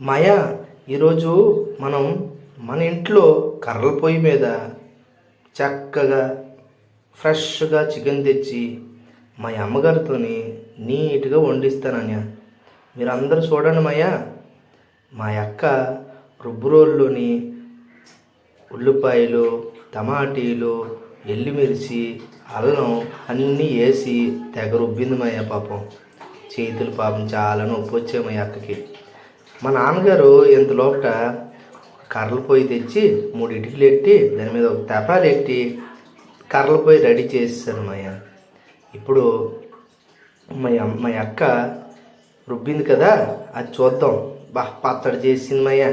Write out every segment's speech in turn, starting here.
మాయా ఈరోజు మనం మన ఇంట్లో కర్రల పొయ్యి మీద చక్కగా ఫ్రెష్గా చికెన్ తెచ్చి మా అమ్మగారితో నీట్గా వండిస్తానన్య మీరందరూ చూడండి మాయా. మా అక్క రుబ్బురోల్లోని ఉల్లిపాయలు టమాటీలు ఎల్లిమిర్చి అల్లం అన్నీ వేసి తెగ రుబ్బింది మా పాపం. చేతులు పాపం చాలా నొప్పి వచ్చాయి మా అక్కకి. మా నాన్నగారు ఇంత లోపల కర్రలు పొయ్యి తెచ్చి మూడు ఇటుకలు ఎట్టి దాని మీద ఒక తెపాలు ఎట్టి కర్రలు పొయ్యి రెడీ చేసేసారు మా ఇప్పుడు మా అమ్- మా అక్క రుబ్బింది కదా అది చూద్దాం. బా పచ్చడి చేసింది మాయ.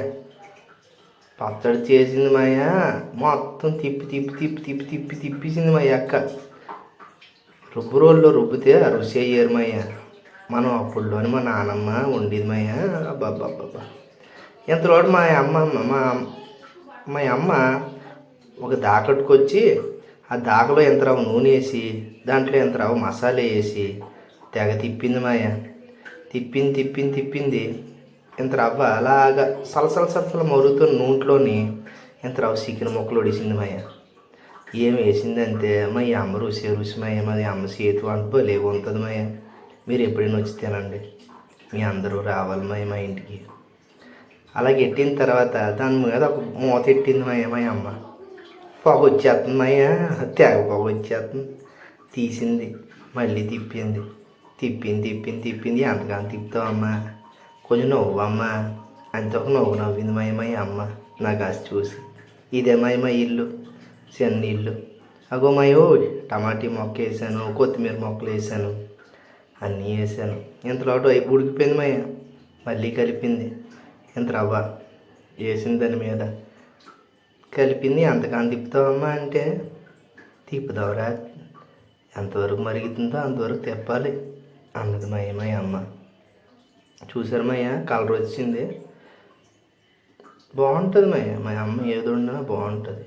పచ్చడి చేసింది మాయ. మొత్తం తిప్పి తిప్పి తిప్పి తిప్పి తిప్పి తిప్పేసింది మా అక్క. రుబ్బు రోల్లో రుబ్బితే ఆ రుచి అయ్యారు మాయ. మనం అప్పుడులోని మా నానమ్మ వండేది మా అబ్బాబ్బాబ్బా ఇంతలోటి మా అమ్మ మా మా అమ్మ ఒక దాకట్టుకొచ్చి ఆ దాకలో ఎంత నూనె వేసి దాంట్లో ఎంత మసాలా వేసి తెగ తిప్పింది మాయ. తిప్పింది తిప్పింది తిప్పింది ఇంత రవ్వ అలాగా సలసల సలసల మరుగుతున్న నూనెలోని ఇంత రవ్వ చికెన్ ముక్కలు ఒడిసింది మాయ. ఏం వేసిందంటే మా అమ్మ రుచి రుసి మాయ మాది అమ్మ చేతి వంట లేవు ఉంటుంది మాయ. మీరు ఎప్పుడైనా వచ్చి తినండి మీ అందరూ రావాలి మా ఇంటికి. అలాగే ఎట్టిన తర్వాత దాని మీద ఒక మూత ఎట్టింది మాయ అమ్మ. పొగ వచ్చేస్తుంది మాయ తెగ పొగ వచ్చేస్తుంది. తీసింది మళ్ళీ తిప్పింది. తిప్పింది తిప్పింది తిప్పింది ఎంతగానో తిప్పుతావమ్మా కొంచెం నవ్వమ్మా అంతే ఒక నవ్వు నవ్వింది మాయ అమ్మ నాకు కాసి చూసి. ఇదే మాయ మా ఇల్లు చిన్న ఇల్లు. అగో మాయో టమాటీ మొక్క వేసాను కొత్తిమీర మొక్కలు వేసాను అన్నీ వేసాను. ఇంతలో అయిపు ఉడికిపోయింది మయ్య? మళ్ళీ కలిపింది. ఇంత రవ్వ? వేసింది దాని మీద. కలిపింది ఎంతకాని తిప్పుతావమ్మా అంటే? తిప్పుదావురా ఎంతవరకు మరుగుతుందో అంతవరకు తిప్పాలి అన్నది మయ్య మా అమ్మ. చూసారు మయ్య? కలర్ వచ్చింది. బాగుంటుంది మయ్య. మా అమ్మ ఏది వండినా బాగుంటుంది.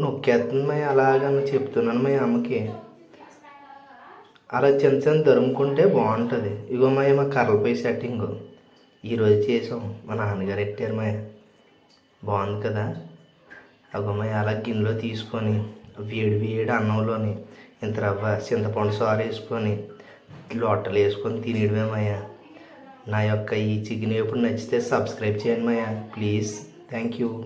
నొక్కేస్తుంది మయ్య. అలాగని చెప్తున్నాను మా అమ్మకి. అలా చిన్న చిన్న తరుముకుంటే బాగుంటుంది. ఇగో మా కర్రలపై సెట్టింగ్ ఈరోజు చేసాం. మా నాన్నగారు ఎట్టారు మాయ? బాగుంది కదా? అగో అలా గిన్నెలో తీసుకొని వేడి వేడి అన్నంలోని ఇంత రవ్వ చింతపండు సారు వేసుకొని లోటలు వేసుకొని తినేయడమే నా యొక్క ఈ చికెన్ ఎప్పుడు నచ్చితే సబ్స్క్రైబ్ చేయండి మయ్యా ప్లీజ్ థ్యాంక్ యూ